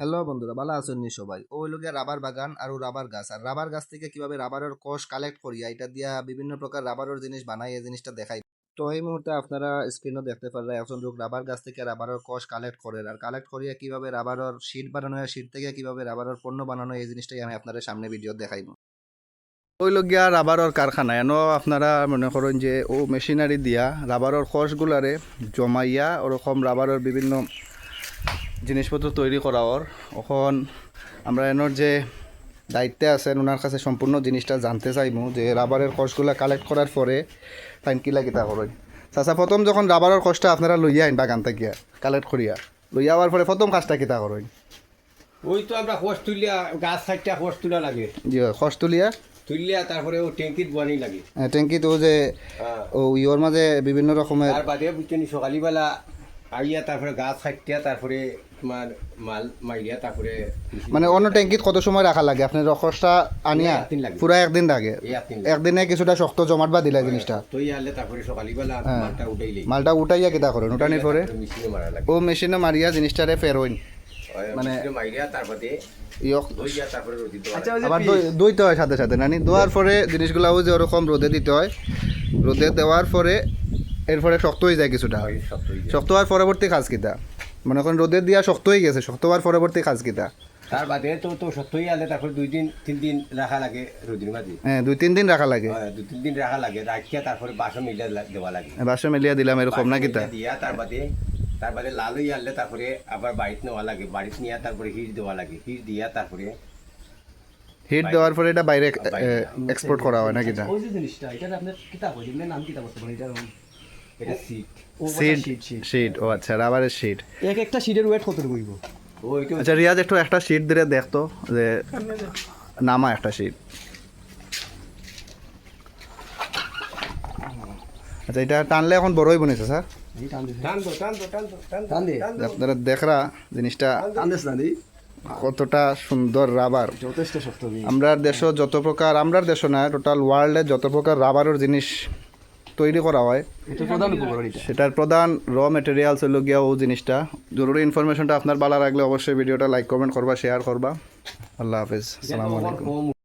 Hello বন্ধুরা, ভালো আছেন নি সবাই? ও হইল গিয়া রাবার বাগান আর রাবার গাছ। আর রাবার গাছ থেকে কীভাবে রাবারের কোষ কালেক্ট করিয়া এটা দিয়া বিভিন্ন প্রকার রাবারের জিনিস বানাই, এই জিনিসটা দেখাই। তো এই মুহূর্তে আপনারা স্ক্রিনও দেখতে পারেন একজন লোক রাবার গাছ থেকে রাবারের কোষ কালেক্ট করেন। আর কালেক্ট করিয়া কীভাবে রাবারের শিট বানানো হয় শিট থেকে কীভাবে রাবারের পণ্য বানানো এই জিনিসটাই আমি আপনাদের সামনে ভিডিও দেখাইব। ওই লগিয়া রাবারর কারখানা। এনো আপনারা মনে করেন যে ও মেশিনারি দিয়া রাবারর খসগুলারে জমাইয়া ওরকম রাবারর বিভিন্ন জিনিসপত্র তৈরি করা ওর এখন আমরা এনোর যে দায়িত্বে আছেন ওনার কাছে সম্পূর্ণ জিনিসটা জানতে চাইব যে রাবারের কষগুলা কালেক্ট করার পরে ফাইন কিলা কিতা করেন। চাচা প্রথম যখন রাবারের কষটা আপনারা লইয়া আইন বাগান থাকিয়া কালেক্ট করিয়া। লইয়া আওয়ার পরে প্রথম কাজটা কিতা করেন? ওই তো আমরা খোঁজ তুলিয়া গাছ সাইডটা খোঁজ তুলা লাগে। জি কষ তুলিয়া? তুলিয়া তারপরে ও ট্যাঙ্কিত বানি লাগে। ট্যাঙ্কিত ও যে হ্যাঁ। ও ইয়র মাঝে বিভিন্ন রকমের তার বাদে সকালবেলা আইয়া তারপরে গাছ তারপরে তোমার মাল মাইরিয়া তারপরে মানে অন্য ট্যাঙ্কিত কত সময় রাখা লাগে? আপনি রখসটা আনিয়া। পুরা একদিন লাগে? একদিনে কিছুটা শক্ত জমাট বা দিলা জিনিসটা? তুই আনলে তারপরে সকালবেলা হ্যাঁ। মালটা উঠাইলি মালটা উঠাইয়া কিতা করেন উঠানির পরে? ও মেশিনে মারিয়া জিনিসটারে ফেরোইন মানে- মানে আচ্ছা, লাগে। আবার দইতে হয় সাথে সাথে নানি? দোয়ার পরে জিনিসগুলাও যে ওরকম রোদে দিতে হয় রোদে দেওয়ার পরে এরপরে শক্ত হয়ে যায় কিছুটা। তৈরি। শক্ত হওয়ার পরবর্তী কাজ কিতা? মনে করেন রোদে দিয়া শক্ত হয়ে গেছে শক্ত হওয়ার পরবর্তী কাজ কিতা? তার বাদে তো তো সত্যই আনলে তারপরে দুই দিন তিন দিন রাখা লাগে রোদির মাঝে। হ্যাঁ দুই তিন দিন রাখা লাগে। হ্যাঁ, দু তিন দিন রাখা লাগে রাখিয়া তারপরে বাসন মিলিয়ে দেওয়া লাগে। বাসে মেলিয়া দিলাম এরকম না কিতা? দিয়া তার বাদে তার বাদে লাল হয়ে আনলে তারপরে আবার বাড়িতে নেওয়া লাগে বাড়িতে নিয়ে তারপরে হিট দেওয়া লাগে। হিট দিয়া তারপরে হিট দেওয়ার পরে এটা বাইরে। এক্সপোর্ট করা হয় না কিতা? ওই যে জিনিসটা এটা আপনার কিতাব হয় নাম কিতাব বর্তমানে এটা এটা সিট সিট ও আচ্ছা রাবারের শিট এক একটা শিটের ওয়েট কত রইব আচ্ছা রিয়াজ একটু একটা শিট দিয়ে দেখতো যে নামা একটা শিট আচ্ছা এটা টানলে এখন বড়ই বনেছে স্যার? এই টান দিছে টান দো টান দো টান দো টান দো টান দে। টান দো। আপনারা দেখরা জিনিসটা কতটা সুন্দর রাবার। যথেষ্ট আমরার দেশও যত প্রকার আমরার দেশও না টোটাল ওয়ার্ল্ডে যত প্রকার রাবারের জিনিস তৈরি করা হয়। সেটার প্রধান র মেটেরিয়ালস হলো গিয়া ও জিনিসটা। জরুরি ইনফরমেশনটা আপনার ভালো রাখলে অবশ্যই ভিডিওটা লাইক কমেন্ট করবা শেয়ার করবা। আল্লাহ হাফেজ। আসসালামু আলাইকুম। কম